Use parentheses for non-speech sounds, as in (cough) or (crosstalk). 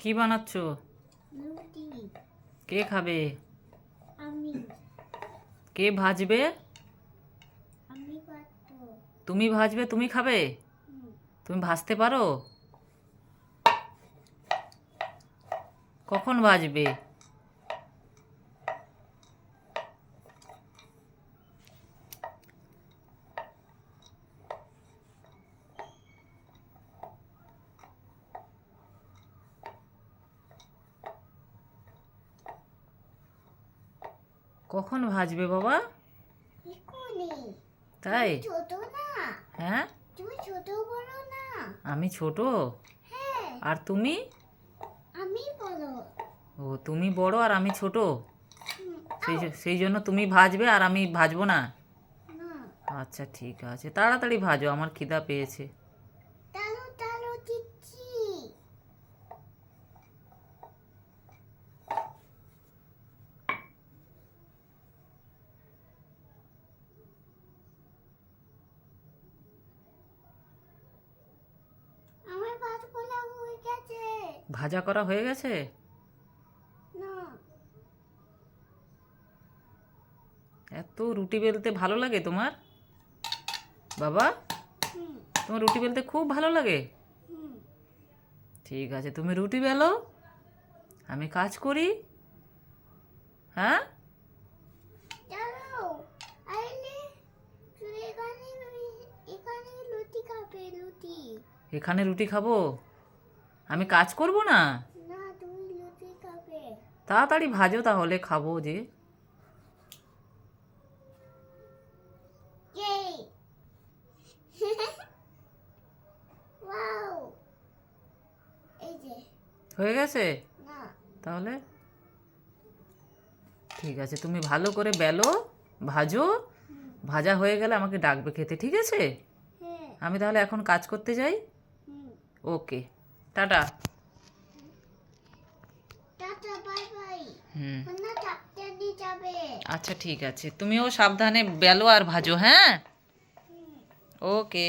কি বানাচ্ছ কে খাবে? আমি। কে ভাজবে? আমি তুমি ভাজবে তুমি খাবে? তুমি ভাজতে পারো? কখন ভাজবে? কখন ভাজবে বাবা? তাই? হ্যাঁ? আমি ছোট? হ্যাঁ। আর তুমি? ও তুমি বড় আর আমি ছোট? সেই সেই জন্য তুমি ভাজবে আর আমি ভাজবো না। আচ্ছা ঠিক আছে। তাড়াতাড়ি ভাজো আমার খিদা পেয়েছে। ভাজা করা হয়ে গেছে? না। এত রুটি বেলতে ভালো লাগে তোমার? বাবা তোমার রুটি বেলতে খুব ভালো লাগে? ঠিক আছে তুমি রুটি বেলো আমি কাজ করি। হ্যাঁ? এখানে রুটি খাব? আমি কাজ করব না? তাড়াতাড়ি ভাজো তাহলে খাব যে। (laughs) হয়ে গেছে? তাহলে? ঠিক আছে তুমি ভালো করে বেলো ভাজো। ভাজা হয়ে গেলে আমাকে ডাকবে খেতে ঠিক আছে? হ্যাঁ। আমি তাহলে এখন কাজ করতে যাই? ওকে। টাটা। আচ্ছা ঠিক আছে। তুমিও সাবধানে বেলো আর ভাজো হ্যাঁ? ওকে।